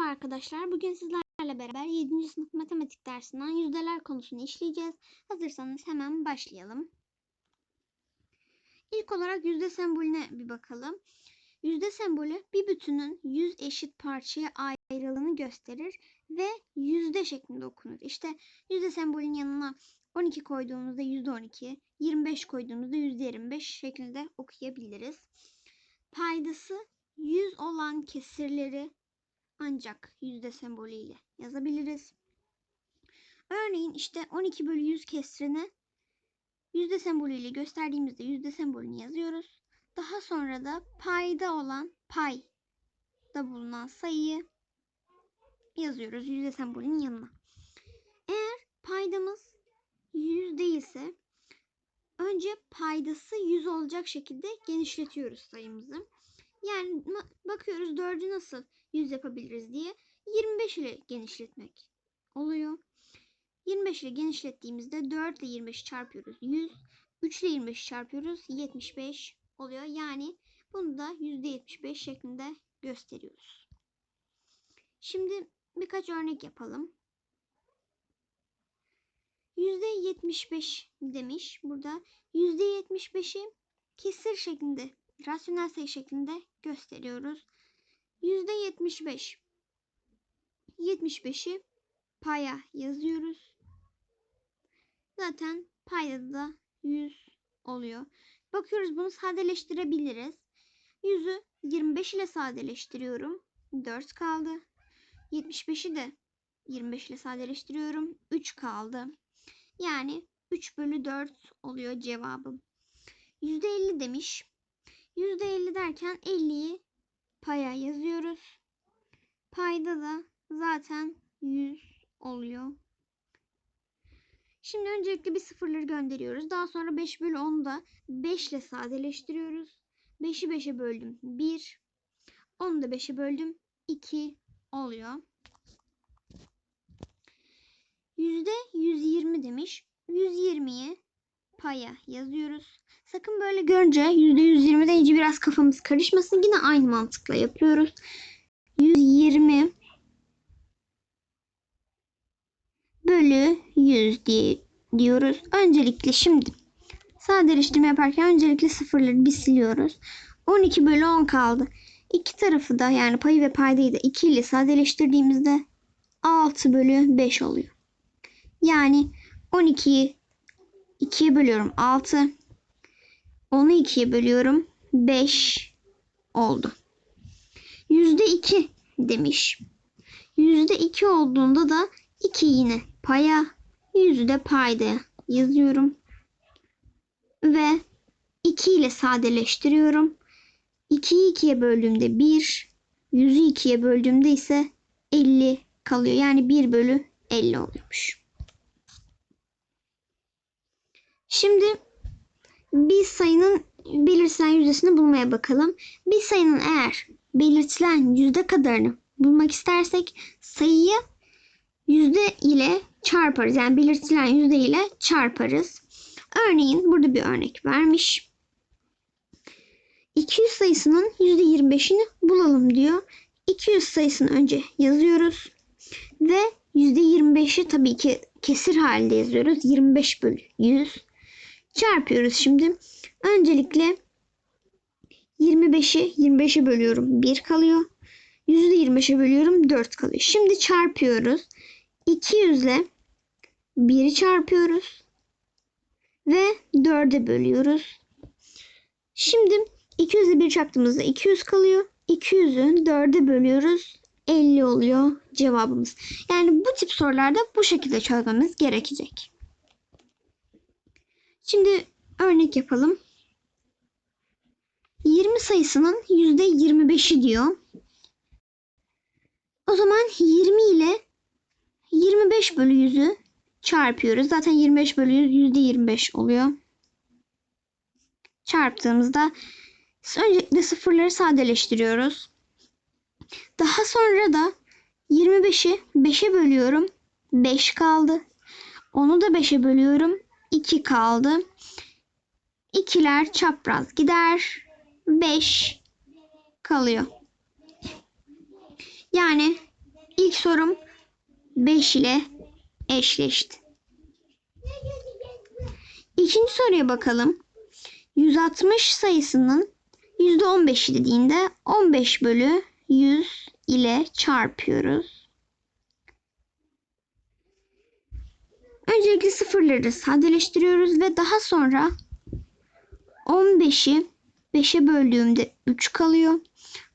Merhaba arkadaşlar. Bugün sizlerle beraber 7. sınıf matematik dersinden yüzdeler konusunu işleyeceğiz. Hazırsanız hemen başlayalım. İlk olarak yüzde sembolüne bir bakalım. Yüzde sembolü bir bütünün 100 eşit parçaya ayrıldığını gösterir ve yüzde şeklinde okunur. İşte yüzde sembolünün yanına 12 koyduğumuzda yüzde 12, 25 koyduğumuzda yüzde 25 şeklinde okuyabiliriz. Paydası 100 olan kesirleri ancak yüzde sembolüyle yazabiliriz. Örneğin işte 12 bölü 100 kesrini yüzde sembolüyle gösterdiğimizde yüzde sembolünü yazıyoruz. Daha sonra da payda olan pay da bulunan sayıyı yazıyoruz yüzde sembolünün yanına. Eğer paydamız 100 değilse önce paydası 100 olacak şekilde genişletiyoruz sayımızı. Yani bakıyoruz 4'ü nasıl 100 yapabiliriz diye 25 ile genişletmek oluyor. 25 ile genişlettiğimizde 4 ile 25 çarpıyoruz 100. 3 ile 25 çarpıyoruz 75 oluyor. Yani bunu da %75 şeklinde gösteriyoruz. Şimdi birkaç örnek yapalım. %75 demiş. Burada %75'i kesir şeklinde, rasyonel sayı şeklinde gösteriyoruz. %75. 75'i paya yazıyoruz. Zaten payda da 100 oluyor. Bakıyoruz bunu sadeleştirebiliriz. 100'ü 25 ile sadeleştiriyorum. 4 kaldı. 75'i de 25 ile sadeleştiriyorum. 3 kaldı. Yani 3 bölü 4 oluyor cevabım. %50 demiş. %50 derken 50'yi paya yazıyoruz. Payda da zaten 100 oluyor. Şimdi öncelikle bir sıfırları gönderiyoruz. Daha sonra 5 bölü 10'u da 5 ile sadeleştiriyoruz. 5'i 5'e böldüm 1. 10'u da 5'e böldüm 2 oluyor. %120 demiş. 120'yi paya yazıyoruz. Sakın böyle görünce %120 deyince biraz kafamız karışmasın. Yine aynı mantıkla yapıyoruz. 120 bölü 100 diye diyoruz. Öncelikle şimdi sadeleştirme yaparken öncelikle sıfırları bir siliyoruz. 12 bölü 10 kaldı. İki tarafı da yani payı ve paydayı da 2 ile sadeleştirdiğimizde 6 bölü 5 oluyor. Yani 12'yi 2'ye bölüyorum 6. Onu 2'ye bölüyorum 5 oldu. %2 demiş. %2 olduğunda da 2 yine paya, 100'ü de payda yazıyorum. Ve 2 ile sadeleştiriyorum. 2'yi 2'ye böldüğümde 1, 100'ü 2'ye böldüğümde ise 50 kalıyor. Yani 1 bölü 50 oluyormuş. Şimdi bir sayının belirtilen yüzdesini bulmaya bakalım. Bir sayının eğer belirtilen yüzde kadarını bulmak istersek sayıyı yüzde ile çarparız. Yani belirtilen yüzde ile çarparız. Örneğin burada bir örnek vermiş. 200 sayısının %25'ini bulalım diyor. 200 sayısını önce yazıyoruz. Ve %25'i tabii ki kesir halinde yazıyoruz. 25 bölü 100 çarpıyoruz şimdi. Öncelikle 25'i 25'e bölüyorum 1 kalıyor. 100'ü de 25'e bölüyorum 4 kalıyor. Şimdi çarpıyoruz. 200 ile 1'i çarpıyoruz. Ve 4'e bölüyoruz. Şimdi 200 ile 1 çarptığımızda 200 kalıyor. 200'ü 4'e bölüyoruz. 50 oluyor cevabımız. Yani bu tip sorularda bu şekilde çözmemiz gerekecek. Şimdi örnek yapalım. 20 sayısının %25'i diyor. O zaman 20 ile 25 bölü 100'ü çarpıyoruz. Zaten 25 bölü 100 %25 oluyor. Çarptığımızda öncelikle sıfırları sadeleştiriyoruz. Daha sonra da 25'i 5'e bölüyorum. 5 kaldı. Onu da 5'e bölüyorum. 2 kaldı. İkiler çapraz gider. 5 kalıyor. Yani İlk sorum 5 ile eşleşti. İkinci soruya bakalım. 160 sayısının %15'i dediğinde 15 bölü 100 ile çarpıyoruz. Öncelikle sıfırları sadeleştiriyoruz ve daha sonra 15'i 5'e böldüğümde 3 kalıyor.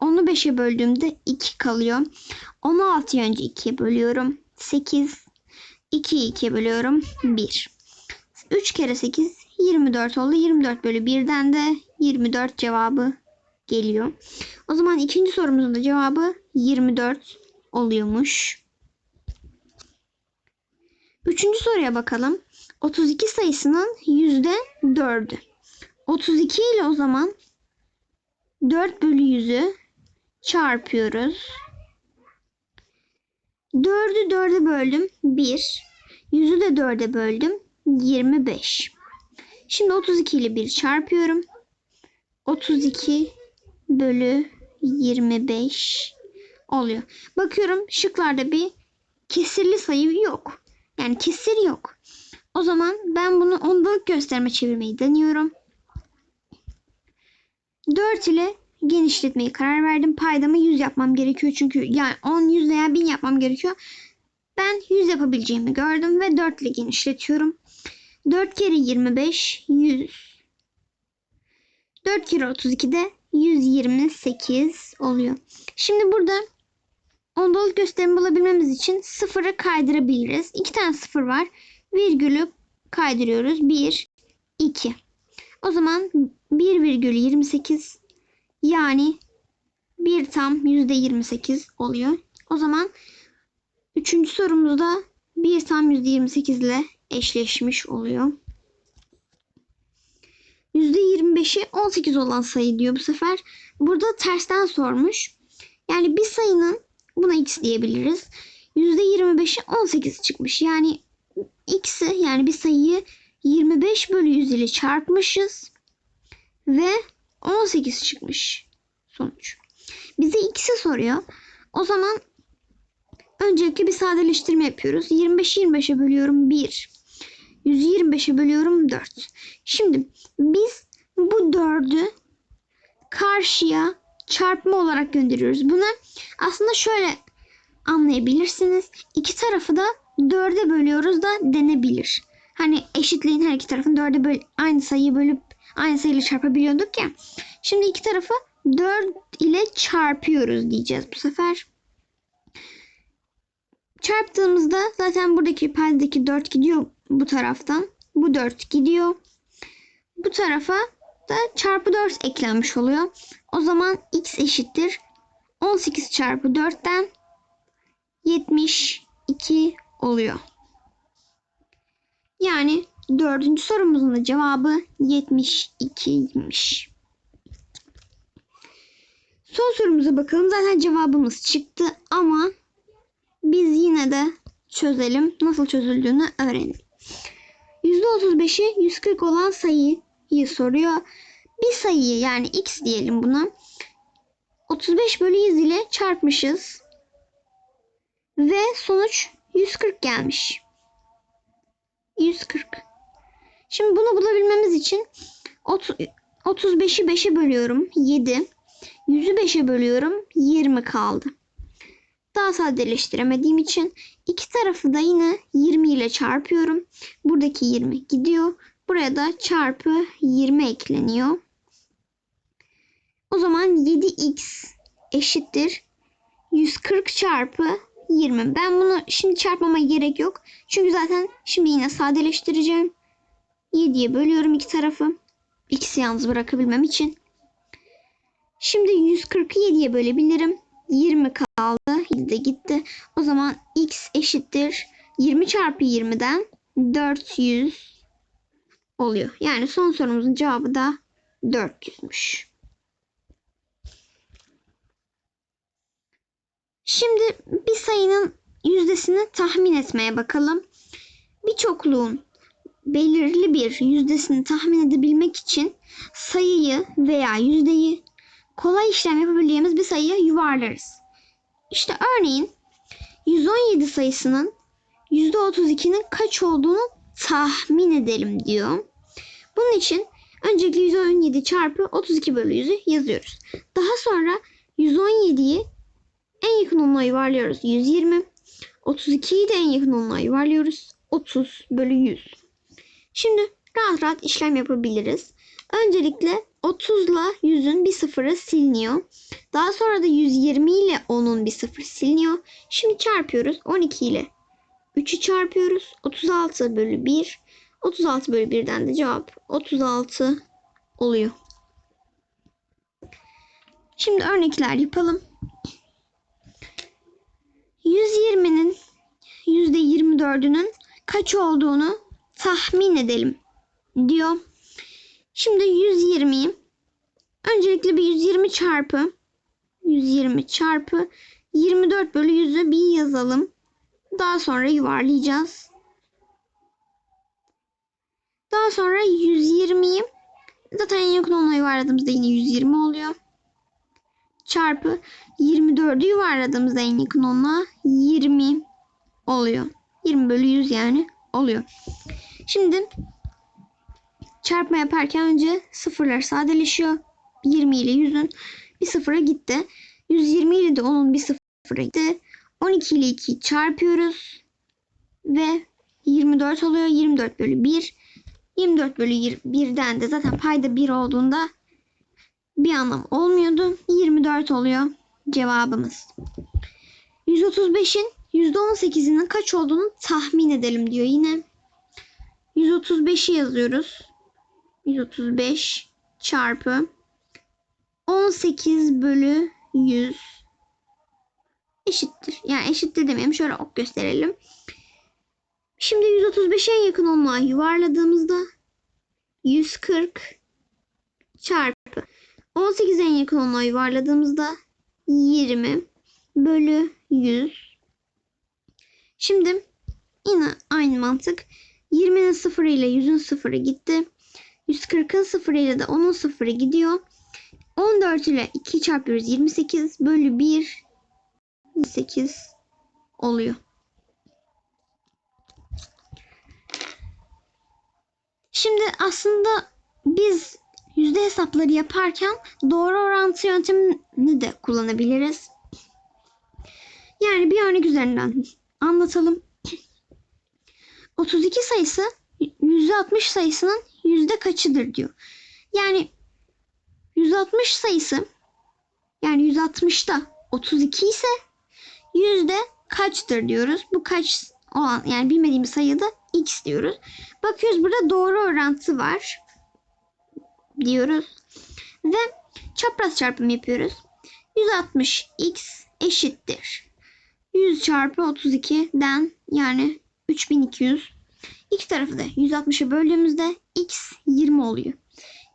Onu 5'e böldüğümde 2 kalıyor. 16'yı önce 2'ye bölüyorum. 8. 2'yi 2'ye bölüyorum. 1. 3 kere 8 24 oldu. 24 bölü 1'den de 24 cevabı geliyor. O zaman ikinci sorumuzun da cevabı 24 oluyormuş. Üçüncü soruya bakalım. 32 sayısının yüzde 4'ü. 32 ile o zaman 4 bölü 100'ü çarpıyoruz. 4'ü 4'e böldüm 1. 100'ü de 4'e böldüm 25. Şimdi 32 ile 1 çarpıyorum. 32 bölü 25 oluyor. Bakıyorum şıklarda bir kesirli sayı yok. Yani kesir yok. O zaman ben bunu ondalık gösterme çevirmeyi deniyorum. 4 ile genişletmeyi karar verdim. Paydamı 100 yapmam gerekiyor. Çünkü yani 10, 100 veya 1000 yapmam gerekiyor. Ben 100 yapabileceğimi gördüm ve 4 ile genişletiyorum. 4 kere 25 100. 4 kere 32 de 128 oluyor. Şimdi burada ondalık gösterimi bulabilmemiz için sıfırı kaydırabiliriz. İki tane sıfır var. Virgülü kaydırıyoruz. 1, 2. O zaman 1,28 yani 1 tam %28 oluyor. O zaman üçüncü sorumuzda 1 tam %28 ile eşleşmiş oluyor. %25'i 18 olan sayı diyor bu sefer. Burada tersten sormuş. Yani bir sayının buna x diyebiliriz. %25'i 18 çıkmış. Yani x'i yani bir sayıyı 25 bölü 100 ile çarpmışız. Ve 18 çıkmış sonuç. Bize x'i soruyor. O zaman öncelikle bir sadeleştirme yapıyoruz. 25'i 25'e bölüyorum 1. 125'e bölüyorum 4. Şimdi biz bu 4'ü karşıya çarpma olarak gönderiyoruz. Bunu aslında şöyle anlayabilirsiniz. İki tarafı da 4'e bölüyoruz da denebilir. Hani eşitliğin her iki tarafını 4'e böl aynı sayıyı bölüp aynı sayıyla çarpabiliyorduk ya. Şimdi iki tarafı 4 ile çarpıyoruz diyeceğiz bu sefer. Çarptığımızda zaten buradaki paydadaki 4 gidiyor bu taraftan. Bu 4 gidiyor. Bu tarafa da çarpı 4 eklenmiş oluyor. O zaman x eşittir 18 çarpı 4'ten 72 oluyor. Yani dördüncü sorumuzun da cevabı 72'ymiş. Son sorumuza bakalım. Zaten cevabımız çıktı ama biz yine de çözelim. Nasıl çözüldüğünü öğrenelim. %35'i 140 olan sayıyı soruyor. Bir sayıyı yani x diyelim buna. 35 bölü 100 ile çarpmışız. Ve sonuç 140 gelmiş. 140. Şimdi bunu bulabilmemiz için 35'i 5'e bölüyorum. 7. 100'ü 5'e bölüyorum. 20 kaldı. Daha sadeleştiremediğim için iki tarafı da yine 20 ile çarpıyorum. Buradaki 20 gidiyor. Buraya da çarpı 20 ekleniyor. O zaman 7x eşittir 140 çarpı 20. Ben bunu şimdi çarpmama gerek yok. Çünkü zaten şimdi yine sadeleştireceğim. 7'ye bölüyorum iki tarafı. X'i yalnız bırakabilmem için. Şimdi 140'ı 7'ye bölebilirim. 20 kaldı. 7 de gitti. O zaman x eşittir. 20 çarpı 20'den 400 oluyor. Yani son sorumuzun cevabı da 400'müş. Şimdi bir sayının yüzdesini tahmin etmeye bakalım. Bir çokluğun belirli bir yüzdesini tahmin edebilmek için sayıyı veya yüzdeyi kolay işlem yapabileceğimiz bir sayıya yuvarlarız. İşte örneğin 117 sayısının %32'nin kaç olduğunu tahmin edelim diyor. Bunun için öncelikle 117 çarpı 32 bölü 100'ü yazıyoruz. Daha sonra 117'yi en yakın onluğa yuvarlıyoruz. 120. 32'yi de en yakın onluğa yuvarlıyoruz. 30 bölü 100. Şimdi rahat rahat işlem yapabiliriz. Öncelikle 30 ile 100'ün bir sıfırı siliniyor. Daha sonra da 120 ile 10'un bir sıfırı siliniyor. Şimdi çarpıyoruz. 12 ile 3'ü çarpıyoruz. 36 bölü 1. 36 bölü 1'den de cevap 36 oluyor. Şimdi örnekler yapalım. 120'nin %24'ünün kaç olduğunu tahmin edelim diyor. Şimdi 120'yi öncelikle bir 120 çarpı 120 çarpı 24 bölü 100'ü bir yazalım. Daha sonra yuvarlayacağız. Daha sonra 120'yi zaten en yakın ona yuvarladığımızda yine 120 oluyor. Çarpı 24'ü yuvarladığımızda en yakın ona 20 oluyor. 20 bölü 100 yani oluyor. Şimdi çarpma yaparken önce sıfırlar sadeleşiyor. 20 ile 100'ün bir sıfıra gitti. 120 ile de onun bir sıfıra gitti. 12 ile 2'yi çarpıyoruz. Ve 24 oluyor. 24 bölü 1. 24 bölü 1'den de zaten payda 1 olduğunda bir anlam olmuyordu. 24 oluyor cevabımız. 135'in %18'inin kaç olduğunu tahmin edelim diyor yine. 135'i yazıyoruz. 135 çarpı 18 bölü 100 eşittir. Yani eşittir demeyeyim. Şöyle ok gösterelim. Şimdi 135'e en yakın olmaya yuvarladığımızda 140 çarpı 18'e en yakın olmaya yuvarladığımızda 20 bölü 100 Şimdi yine aynı mantık. 20'nin sıfırı ile 100'ün sıfırı gitti. 140'ın sıfırı ile de 10'un sıfırı gidiyor. 14 ile 2 çarpıyoruz. 28 bölü 1 28 oluyor. Şimdi aslında biz yüzde hesapları yaparken doğru orantı yöntemini de kullanabiliriz. Yani bir örnek üzerinden anlatalım. 32 sayısı %60 sayısının yüzde kaçıdır diyor. Yani 160 sayısı yani 160'da 32 ise yüzde kaçtır diyoruz. Bu kaç olan yani bilmediğimiz sayıda x diyoruz. Bakıyoruz burada doğru orantı var diyoruz. Ve çapraz çarpım yapıyoruz. 160 x eşittir. 100 çarpı 32'den yani 3200. İki tarafı da 160'a böldüğümüzde x 20 oluyor.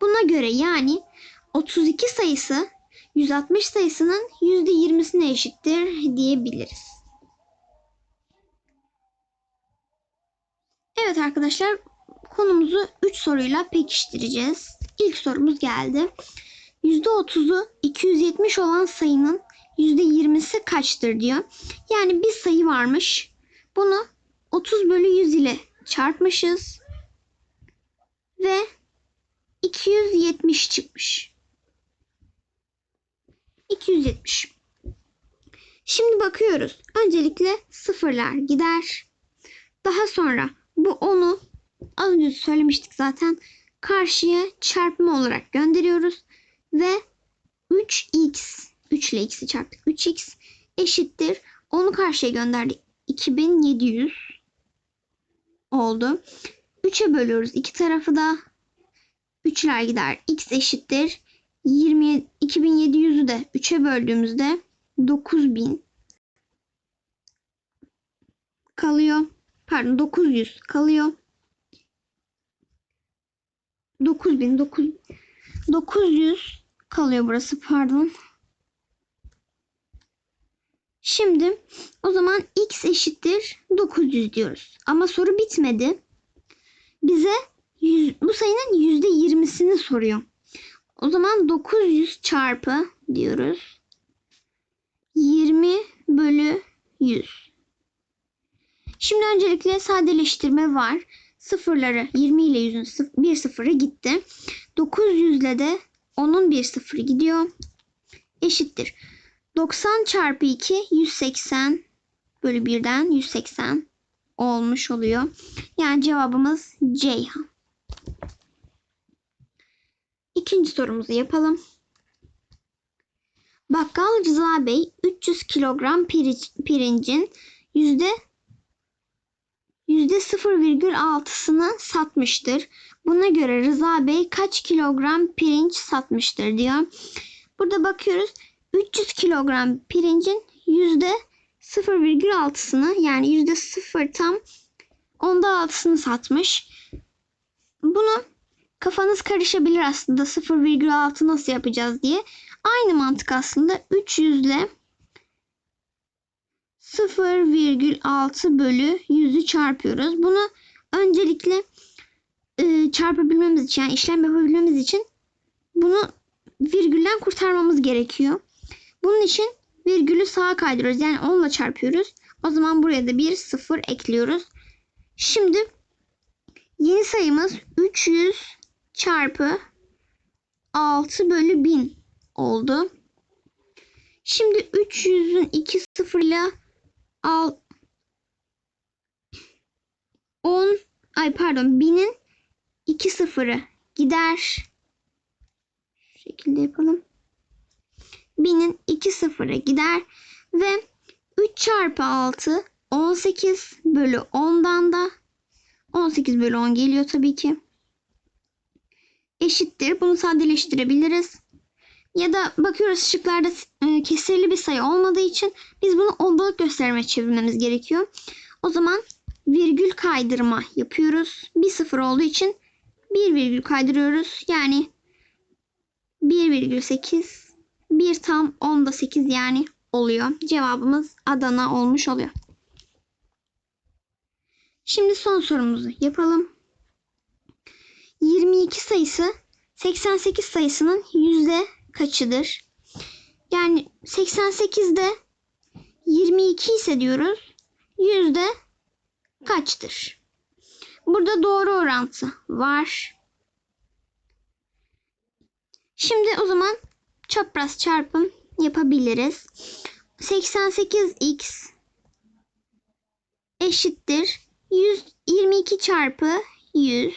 Buna göre yani 32 sayısı 160 sayısının %20'sine eşittir diyebiliriz. Evet arkadaşlar konumuzu 3 soruyla pekiştireceğiz. İlk sorumuz geldi. %30'u 270 olan sayının %20'si kaçtır diyor. Yani bir sayı varmış. Bunu 30 bölü 100 ile çarpmışız. Ve 270 çıkmış. 270. Şimdi bakıyoruz. Öncelikle sıfırlar gider. Daha sonra bu 10'u az önce söylemiştik zaten. Karşıya çarpma olarak gönderiyoruz. Ve 3x 3 ile x'i çarptık. 3x eşittir. Onu karşıya gönderdik. 2700 oldu. 3'e bölüyoruz iki tarafı da. 3'ler gider. x eşittir. 20, 2700'ü de 3'e böldüğümüzde 9000 kalıyor. Pardon 900 kalıyor. 9000 9 900 kalıyor burası pardon. Şimdi o zaman x eşittir 900 diyoruz. Ama soru bitmedi. Bize yüz, bu sayının %20'sini soruyor. O zaman 900 çarpı diyoruz. 20 bölü 100. Şimdi öncelikle sadeleştirme var. Sıfırları 20 ile 100'ün sıf- bir sıfırı gitti. 900 ile de 10'un bir sıfırı gidiyor. Eşittir. 90 çarpı 2 180 bölü 1'den 180 olmuş oluyor. Yani cevabımız Ceyhan. İkinci sorumuzu yapalım. Bakkal Rıza Bey 300 kilogram pirincin yüzde 0,6'sını satmıştır. Buna göre Rıza Bey kaç kilogram pirinç satmıştır diyor. Burada bakıyoruz 300 kilogram pirincin yüzde 0,6'sını yani yüzde 0 tam onda 6'sını satmış. Bunu kafanız karışabilir aslında 0,6 nasıl yapacağız diye. Aynı mantık aslında 300 ile 0,6 bölü 100'ü çarpıyoruz. Bunu öncelikle e, çarpabilmemiz için yani işlem yapabilmemiz için bunu virgülden kurtarmamız gerekiyor. Bunun için virgülü sağa kaydırıyoruz. Yani 10 ile çarpıyoruz. O zaman buraya da bir 0 ekliyoruz. Şimdi yeni sayımız 300 çarpı 6 bölü 1000 oldu. Şimdi 300'ün 2 sıfırla al 10 ay pardon 1000'in 2 sıfırı gider. Şu şekilde yapalım. 1000'in 2 sıfırı gider ve 3 çarpı 6 18 bölü 10'dan da 18 bölü 10 geliyor tabii ki. Eşittir. Bunu sadeleştirebiliriz. Ya da bakıyoruz şıklarda e, kesirli bir sayı olmadığı için biz bunu ondalık gösterime çevirmemiz gerekiyor. O zaman virgül kaydırma yapıyoruz. Bir sıfır olduğu için bir virgül kaydırıyoruz. Yani 1,8 bir tam onda 8 yani oluyor. Cevabımız Adana olmuş oluyor. Şimdi son sorumuzu yapalım. 22 sayısı 88 sayısının yüzde kaçıdır? Yani 88'de 22 ise diyoruz yüzde kaçtır? Burada doğru orantı var. Şimdi o zaman çapraz çarpım yapabiliriz. 88x eşittir 122 çarpı 100.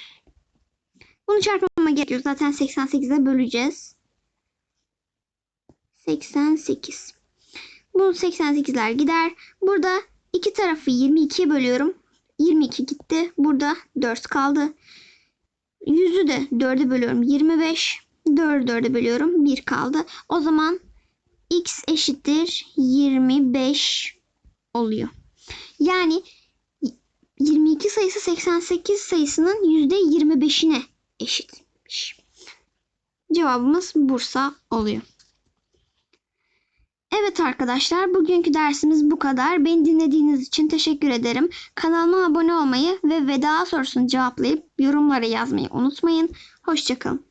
Bunu çarpmama gerekiyor. Zaten 88'e böleceğiz. 88. Bu 88'ler gider. Burada iki tarafı 22'ye bölüyorum. 22 gitti. Burada 4 kaldı. 100'ü de 4'e bölüyorum. 25. 4'ü 4'e bölüyorum. 1 kaldı. O zaman x eşittir 25 oluyor. Yani 22 sayısı 88 sayısının %25'ine eşitmiş. Cevabımız Bursa oluyor. Evet arkadaşlar bugünkü dersimiz bu kadar. Beni dinlediğiniz için teşekkür ederim. Kanalıma abone olmayı ve veda sorusunu cevaplayıp yorumlara yazmayı unutmayın. Hoşçakalın.